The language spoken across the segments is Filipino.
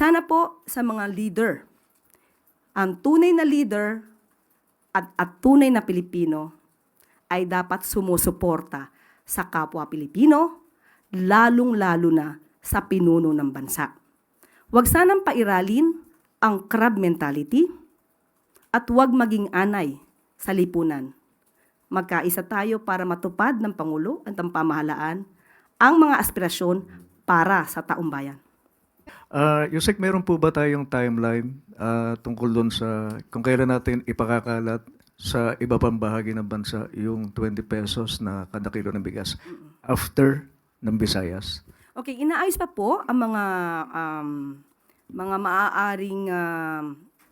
Sana po sa mga leader, ang tunay na leader at, at tunay na Pilipino ay dapat sumusuporta sa kapwa Pilipino, lalong-lalo na sa pinuno ng bansa. Huwag sanang pairalin ang crab mentality at huwag maging anay sa lipunan. Magkaisa tayo para matupad ng Pangulo at ng pamahalaan ang mga aspirasyon para sa taong bayan. Ah, Yusek, meron po ba tayong timeline ah, tungkol doon sa kung kailan natin ipakakalat sa iba pang bahagi ng bansa yung 20 pesos na kada kilo ng bigas after ng Visayas? Okay, inaayos pa po ang mga um, mga maaaring um,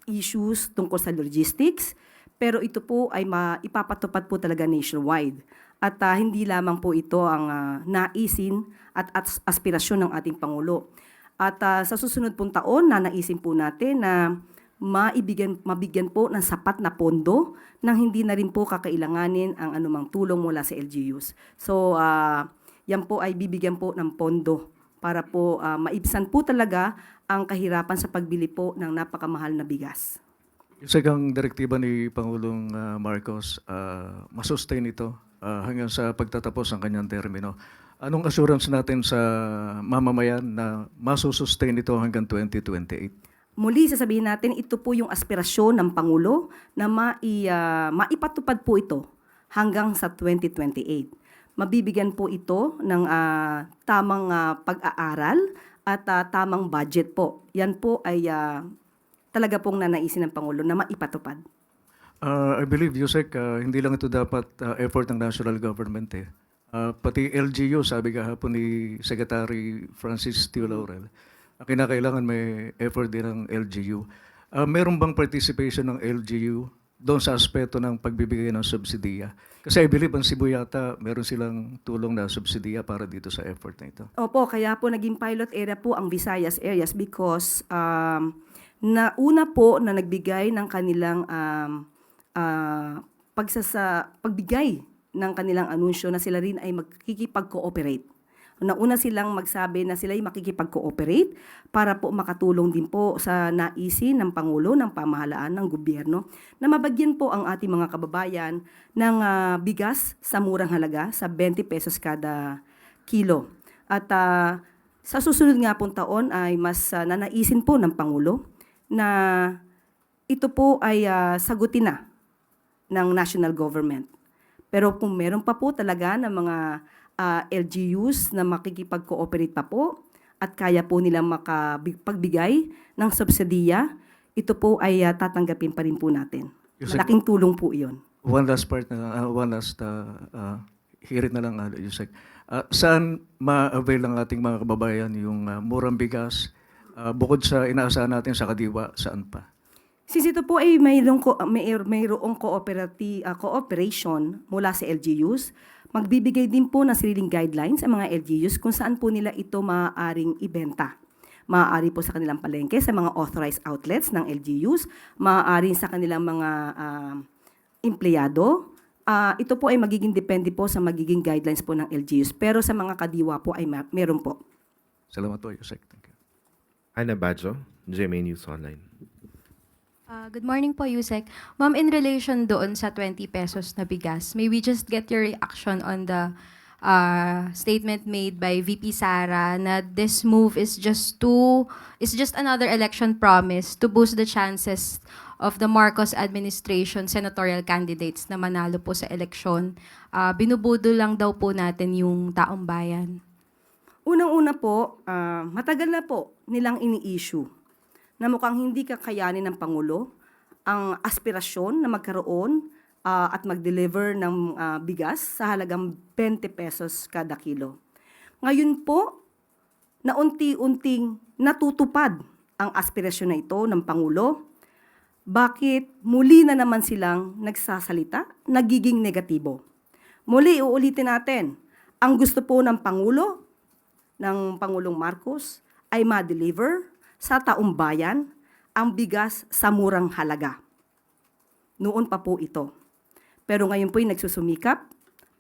issues tungkol sa logistics, pero ito po ay maipapatupad po talaga nationwide. At ah, hindi lamang po ito ang ah, naisin at, at aspirasyon ng ating Pangulo. At ah, sa susunod pong taon, nanaisin po natin na maibigyan, mabigyan po ng sapat na pondo nang hindi na rin po kakailanganin ang anumang tulong mula sa LGUs. So, ah, yan po ay bibigyan po ng pondo para po ah, maibsan po talaga ang kahirapan sa pagbili po ng napakamahal na bigas. Yusek, ang direktiba ni Pangulong ah, Marcos, uh, masustain ito ah, hanggang sa pagtatapos ng kanyang termino. Anong assurance natin sa mamamayan na masusustain ito hanggang 2028? Muli, sasabihin natin, ito po yung aspirasyon ng Pangulo na mai, ah, maipatupad po ito hanggang sa 2028. Mabibigyan po ito ng ah, tamang ah, pag-aaral at ah, tamang budget po. Yan po ay ah, talaga pong nanaisin ng Pangulo na maipatupad. Uh, I believe, Yusek, uh, hindi lang ito dapat uh, effort ng national government eh. Uh, pati LGU, sabi kahapon ni Secretary Francis Tio Laurel, uh, kinakailangan may effort din ng LGU. Uh, meron bang participation ng LGU doon sa aspeto ng pagbibigay ng subsidiya? Kasi I believe ang Cebu yata, meron silang tulong na subsidiya para dito sa effort na ito. Opo, kaya po naging pilot area po ang Visayas areas because um, na una po na nagbigay ng kanilang um, ah, pagsasa, pagbigay ng kanilang anunsyo na sila rin ay magkikipag-cooperate. Nauna silang magsabi na sila ay makikipag-cooperate para po makatulong din po sa naisin ng Pangulo, ng pamahalaan, ng gobyerno, na mabagyan po ang ating mga kababayan ng ah, bigas sa murang halaga sa 20 pesos kada kilo. At ah, sa susunod nga pong taon ay mas ah, nanaisin po ng Pangulo na ito po ay ah, sagutin na ng national government. Pero kung meron pa po talaga ng mga ah, LGUs na makikipag-cooperate pa po at kaya po nilang makapagbigay ng subsidiya, ito po ay ah, tatanggapin pa rin po natin. Malaking tulong po iyon. One last part na, uh, one last uh, uh, hirit na lang, uh, Yusek. Uh, saan ma-avail ng ating mga kababayan yung uh, murang bigas? Uh, bukod sa inaasahan natin sa kadiwa, saan pa? Since ito po ay mayroong, ko, may, mayroong cooperati, ah, cooperation mula sa LGUs, magbibigay din po ng sariling guidelines ang mga LGUs kung saan po nila ito maaaring ibenta. Maaari po sa kanilang palengke, sa mga authorized outlets ng LGUs, maaari sa kanilang mga ah, empleyado. Ah, ito po ay magiging depende po sa magiging guidelines po ng LGUs. Pero sa mga kadiwa po ay meron po. Salamat po, Yusek. Thank you. Ana Badjo, GMA News Online. Ah, good morning po, Yusek. Ma'am, in relation doon sa 20 pesos na bigas, may we just get your reaction on the ah, statement made by VP Sara na this move is just to is just another election promise to boost the chances of the Marcos administration senatorial candidates na manalo po sa eleksyon. Ah, binubudo lang daw po natin yung taong bayan. Unang-una po, ah, matagal na po nilang ini-issue na mukhang hindi kakayanin ng Pangulo ang aspirasyon na magkaroon ah, at mag-deliver ng ah, bigas sa halagang 20 pesos kada kilo. Ngayon po, na unti-unting natutupad ang aspirasyon na ito ng Pangulo, bakit muli na naman silang nagsasalita, nagiging negatibo? Muli, uulitin natin, ang gusto po ng Pangulo, ng Pangulong Marcos, ay ma-deliver sa taong bayan ang bigas sa murang halaga. Noon pa po ito. Pero ngayon po'y nagsusumikap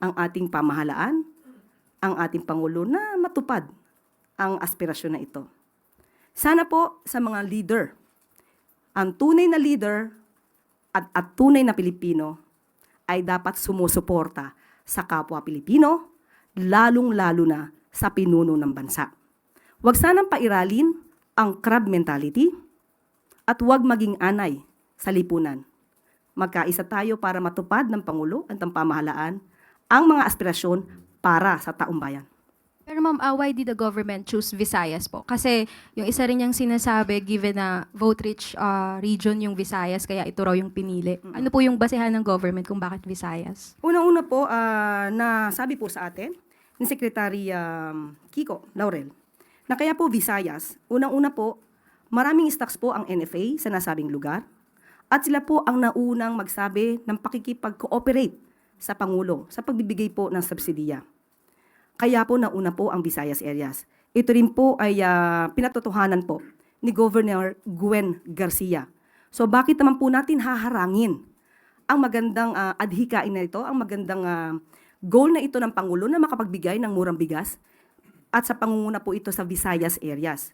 ang ating pamahalaan, ang ating Pangulo na matupad ang aspirasyon na ito. Sana po sa mga leader, ang tunay na leader at, at tunay na Pilipino ay dapat sumusuporta sa kapwa Pilipino, lalong-lalo na sa pinuno ng bansa. Huwag sanang pairalin ang crab mentality at huwag maging anay sa lipunan. Magkaisa tayo para matupad ng Pangulo at ng pamahalaan ang mga aspirasyon para sa taong bayan. Pero ma'am, ah, why did the government choose Visayas po? Kasi yung isa rin niyang sinasabi, given na vote-rich ah, region yung Visayas, kaya ito raw yung pinili. Ano po yung basehan ng government kung bakit Visayas? Unang-una po, ah, na sabi po sa atin ni Secretary um, Kiko Laurel, na kaya po Visayas, unang-una po, maraming stocks po ang NFA sa nasabing lugar at sila po ang naunang magsabi ng pakikipag-cooperate sa Pangulo sa pagbibigay po ng subsidiya. Kaya po nauna po ang Visayas areas. Ito rin po ay ah, pinatotohanan po ni Governor Gwen Garcia. So bakit naman po natin haharangin ang magandang ah, adhikain na ito, ang magandang ah, goal na ito ng Pangulo na makapagbigay ng murang bigas at sa pangunguna po ito sa Visayas areas.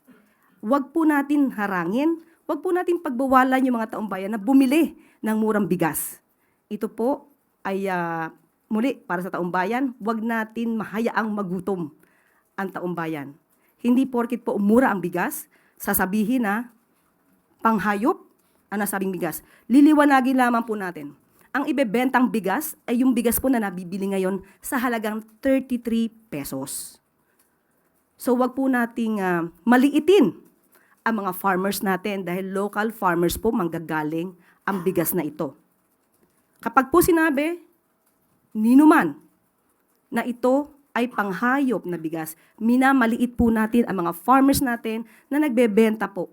Huwag po natin harangin, huwag po natin pagbawalan yung mga taong bayan na bumili ng murang bigas. Ito po ay ah, muli para sa taong bayan, huwag natin mahayaang magutom ang taong bayan. Hindi porkit po umura ang bigas, sasabihin na panghayop ang nasabing bigas. Liliwanagin lamang po natin. Ang ibebentang bigas ay yung bigas po na nabibili ngayon sa halagang 33 pesos. So wag po nating ah, maliitin ang mga farmers natin dahil local farmers po manggagaling ang bigas na ito. Kapag po sinabi, ninuman, na ito ay panghayop na bigas, minamaliit po natin ang mga farmers natin na nagbebenta po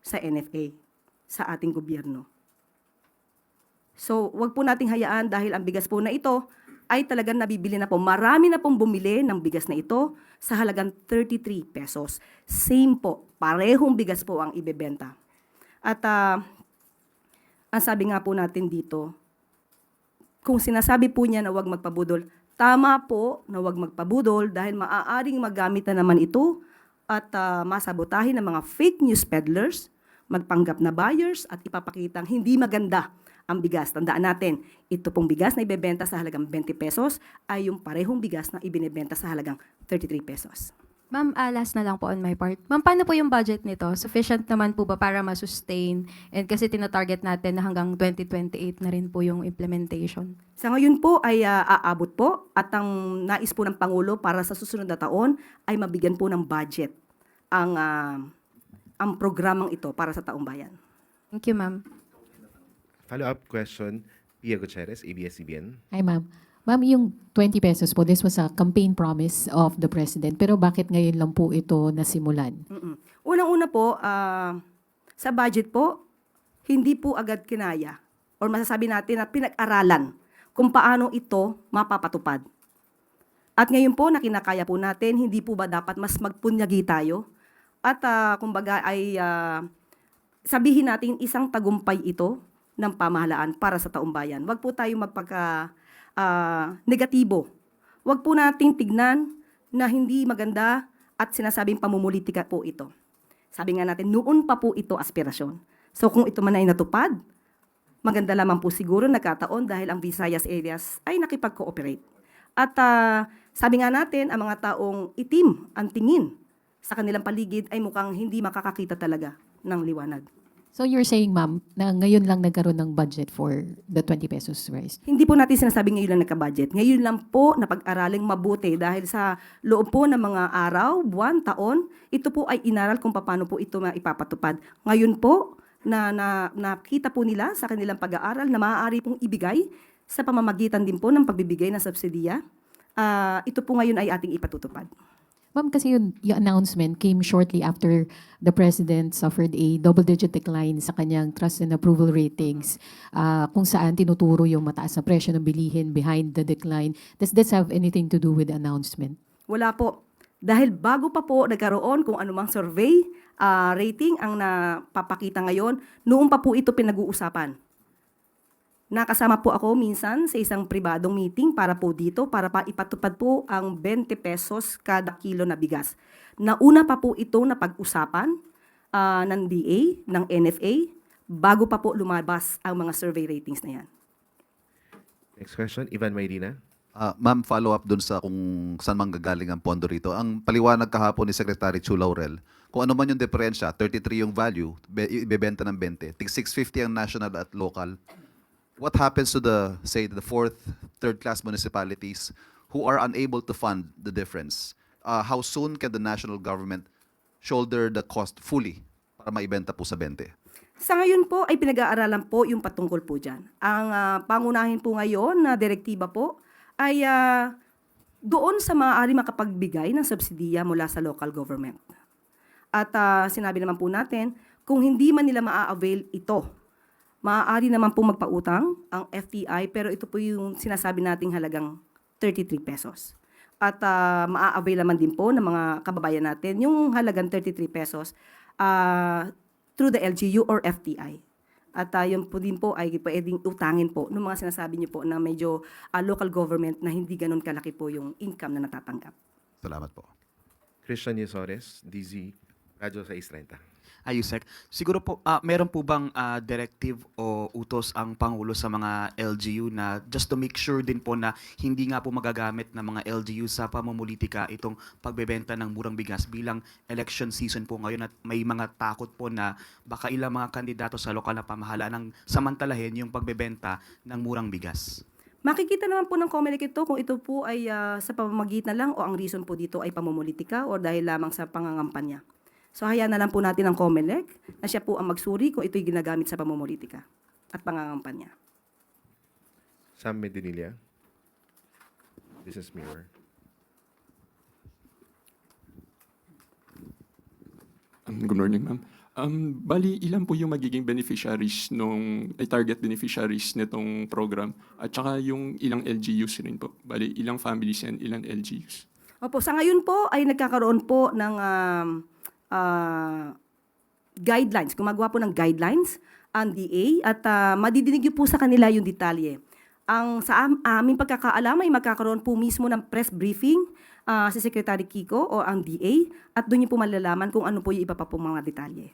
sa NFA, sa ating gobyerno. So, wag po nating hayaan dahil ang bigas po na ito ay talagang nabibili na po. Marami na pong bumili ng bigas na ito sa halagang 33 pesos. Same po, parehong bigas po ang ibebenta. At ah, ang sabi nga po natin dito, kung sinasabi po niya na huwag magpabudol, tama po na huwag magpabudol dahil maaaring magamit na naman ito at ah, masabotahin ng mga fake news peddlers, magpanggap na buyers at ipapakitang hindi maganda ang bigas. Tandaan natin, ito pong bigas na ibebenta sa halagang 20 pesos ay yung parehong bigas na ibinebenta sa halagang 33 pesos. Ma'am, ah, last na lang po on my part. Ma'am, paano po yung budget nito? Sufficient naman po ba para ma-sustain? And kasi tinatarget natin na hanggang 2028 na rin po yung implementation. Sa ngayon po ay ah, aabot po at ang nais po ng Pangulo para sa susunod na taon ay mabigyan po ng budget ang ah, ang programang ito para sa taong bayan. Thank you, ma'am. Follow-up question, Pia Gutierrez, ABS-CBN. Hi, ma'am. Ma'am, yung 20 pesos po, this was a campaign promise of the president. Pero bakit ngayon lang po ito nasimulan? Mm-mm. Unang-una po, ah, sa budget po, hindi po agad kinaya or masasabi natin na pinag-aralan kung paano ito mapapatupad. At ngayon po, na kinakaya po natin, hindi po ba dapat mas magpunyagi tayo? At ah, kumbaga ay ah, sabihin natin isang tagumpay ito ng pamahalaan para sa taong bayan. Huwag po tayo magpaka ah, negatibo. Huwag po nating tignan na hindi maganda at sinasabing pamumulitika po ito. Sabi nga natin, noon pa po ito aspirasyon. So kung ito man ay natupad, maganda lamang po siguro nagkataon dahil ang Visayas areas ay nakipag-cooperate. At ah, sabi nga natin, ang mga taong itim ang tingin sa kanilang paligid ay mukhang hindi makakakita talaga ng liwanag. So you're saying, ma'am, na ngayon lang nagkaroon ng budget for the 20 pesos rice? Hindi po natin sinasabing ngayon lang nagka-budget. Ngayon lang po napag-araling mabuti dahil sa loob po ng mga araw, buwan, taon, ito po ay inaral kung paano po ito maipapatupad. Ngayon po, na, na nakita po nila sa kanilang pag-aaral na maaari pong ibigay sa pamamagitan din po ng pagbibigay ng subsidiya. Ah, ito po ngayon ay ating ipatutupad. Ma'am, kasi yun, yung announcement came shortly after the president suffered a double-digit decline sa kanyang trust and approval ratings ah, kung saan tinuturo yung mataas na presyo ng bilihin behind the decline. Does this have anything to do with the announcement? Wala po. Dahil bago pa po nagkaroon kung anumang survey, ah, rating ang napapakita ngayon, noon pa po ito pinag-uusapan. Nakasama po ako minsan sa isang pribadong meeting para po dito, para pa ipatupad po ang 20 pesos kada kilo na bigas. Nauna pa po ito na pag-usapan ah, ng DA, ng NFA, bago pa po lumabas ang mga survey ratings na yan. Next question, Ivan Mayrina. Ah, ma'am, follow up dun sa kung saan manggagaling ang pondo rito. Ang paliwanag kahapon ni Secretary Chu Laurel, kung ano man yung diferensya, 33 yung value, be- ibebenta ng 20. Tig 650 ang national at local. What happens to the, say, the fourth, third-class municipalities who are unable to fund the difference? Ah, how soon can the national government shoulder the cost fully para maibenta po sa 20? Sa ngayon po ay pinag-aaralan po yung patungkol po dyan. Ang ah, pangunahin po ngayon na direktiba po ay ah, doon sa maaari makapagbigay ng subsidiya mula sa local government. At ah, sinabi naman po natin, kung hindi man nila maa-avail ito, maaari naman po magpautang ang FTI pero ito po yung sinasabi nating halagang 33 pesos. At ah, maa-avail naman din po ng mga kababayan natin yung halagang 33 pesos ah, through the LGU or FTI. At uh, yun po din po ay pwedeng utangin po ng mga sinasabi niyo po na medyo ah, local government na hindi ganun kalaki po yung income na natatanggap. Salamat po. Christian Yesores, DZ, Radyo 630. Ayusek, siguro po, ah, meron po bang ah, directive o utos ang Pangulo sa mga LGU na just to make sure din po na hindi nga po magagamit ng mga LGU sa pamumulitika itong pagbebenta ng murang bigas bilang election season po ngayon at may mga takot po na baka ilang mga kandidato sa lokal na pamahalaan ang samantalahin yung pagbebenta ng murang bigas. Makikita naman po ng COMELEC ito kung ito po ay ah, sa pamamagitan lang o ang reason po dito ay pamumulitika o dahil lamang sa pangangampanya. So hayaan na lang po natin ang COMELEC na siya po ang magsuri kung ito'y ginagamit sa pamumulitika at pangangampanya. Sam Medinilla, Business Mirror. Um, good morning, ma'am. Um, bali, ilan po yung magiging beneficiaries nung, ay target beneficiaries nitong program? At saka yung ilang LGUs rin po. Bali, ilang families and ilang LGUs? Opo, sa ngayon po ay nagkakaroon po ng um, ah, guidelines. Gumagawa po ng guidelines ang DA at ah, madidinig po sa kanila yung detalye. Ang sa am- aming pagkakaalam ay magkakaroon po mismo ng press briefing ah, si Secretary Kiko o ang DA at doon niyo po malalaman kung ano po yung iba pa po mga detalye.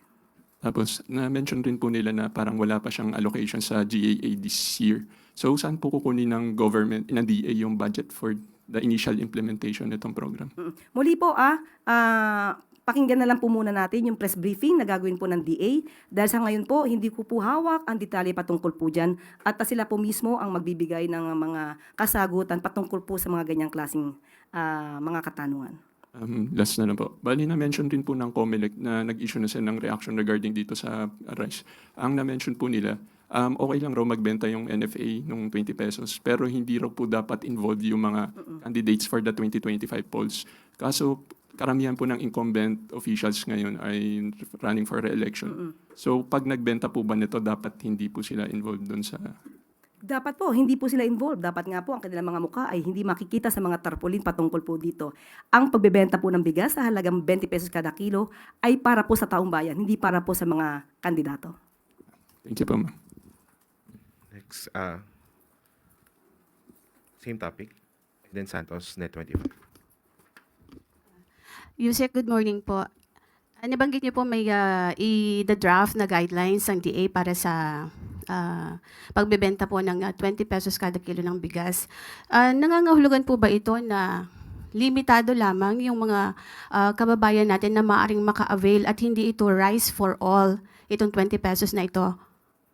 Tapos, na-mention rin po nila na parang wala pa siyang allocation sa GAA this year. So, saan po kukunin ng government, ng DA yung budget for the initial implementation nitong program? Mm. Muli po ah, ah, pakinggan na lang po muna natin yung press briefing na gagawin po ng DA dahil sa ngayon po hindi ko po hawak ang detalye patungkol po dyan at sila po mismo ang magbibigay ng mga kasagutan patungkol po sa mga ganyang klaseng ah, mga katanungan. Um, last na lang po. Bali, na-mention rin po ng COMELEC na nag-issue na sila ng reaction regarding dito sa RICE. Ang na-mention po nila, um, okay lang raw magbenta yung NFA nung 20 pesos, pero hindi raw po dapat involved yung mga candidates for the 2025 polls. Kaso, karamihan po ng incumbent officials ngayon ay running for re-election. So, pag nagbenta po ba nito, dapat hindi po sila involved doon sa... Dapat po, hindi po sila involved. Dapat nga po ang kanilang mga mukha ay hindi makikita sa mga tarpaulin patungkol po dito. Ang pagbebenta po ng bigas sa halagang 20 pesos kada kilo ay para po sa taong bayan, hindi para po sa mga kandidato. Thank you po, ma'am. Next, uh, same topic. Then Santos, Net 25. Yusek, good morning po. Ah, Nabanggit niyo po may ah, i-the-draft na guidelines ng DA para sa ah, pagbebenta po ng ah, 20 pesos kada kilo ng bigas. Ah, nangangahulugan po ba ito na limitado lamang yung mga ah, kababayan natin na maaring maka-avail at hindi ito rice for all, itong 20 pesos na ito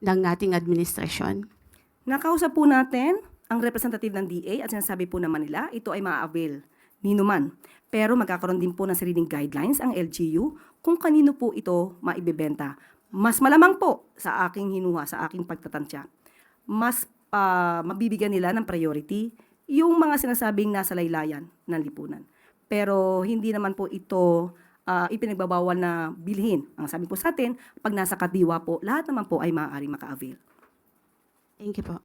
ng ating administrasyon? Nakausap po natin ang representative ng DA at sinasabi po naman nila ito ay maa-avail nino man. Pero magkakaroon din po ng sariling guidelines ang LGU kung kanino po ito maibebenta. Mas malamang po sa aking hinuha, sa aking pagtatansya, mas ah, mabibigyan nila ng priority yung mga sinasabing nasa laylayan ng lipunan. Pero hindi naman po ito ah, ipinagbabawal na bilhin. Ang sabi po sa atin, pag nasa kadiwa po, lahat naman po ay maaaring maka-avail. Thank you po.